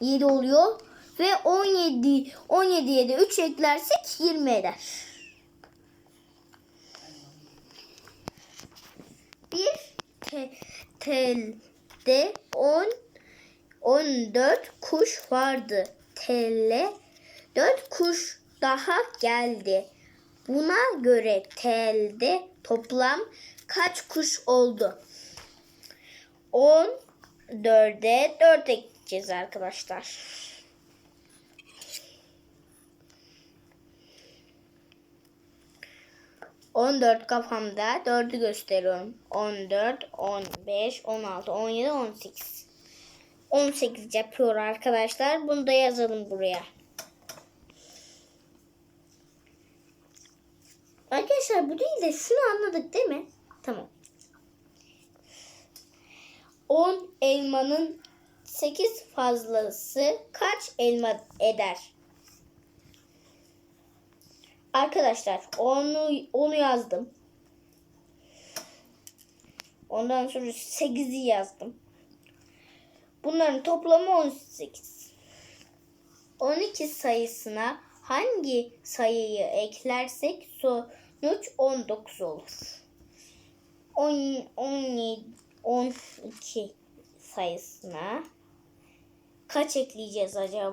17 oluyor. Ve 17 17'ye de 3 eklersek 20 eder. Bir te, telde 10 14 kuş vardı. Telle 4 kuş daha geldi. Buna göre telde toplam kaç kuş oldu? 14'e 4 ekleyeceğiz arkadaşlar. On dört kafamda dördü gösteriyorum. On dört, on beş, on altı, on yedi, on sekiz. On sekiz yapıyor arkadaşlar. Bunu da yazalım buraya. Arkadaşlar bu değil de şunu anladık değil mi? Tamam. 10 elmanın 8 fazlası kaç elma eder? Arkadaşlar onu onu yazdım. Ondan sonra 8'i yazdım. Bunların toplamı 18. 12 sayısına hangi sayıyı eklersek sonuç 19 olur. 10, 17, 12 sayısına kaç ekleyeceğiz acaba?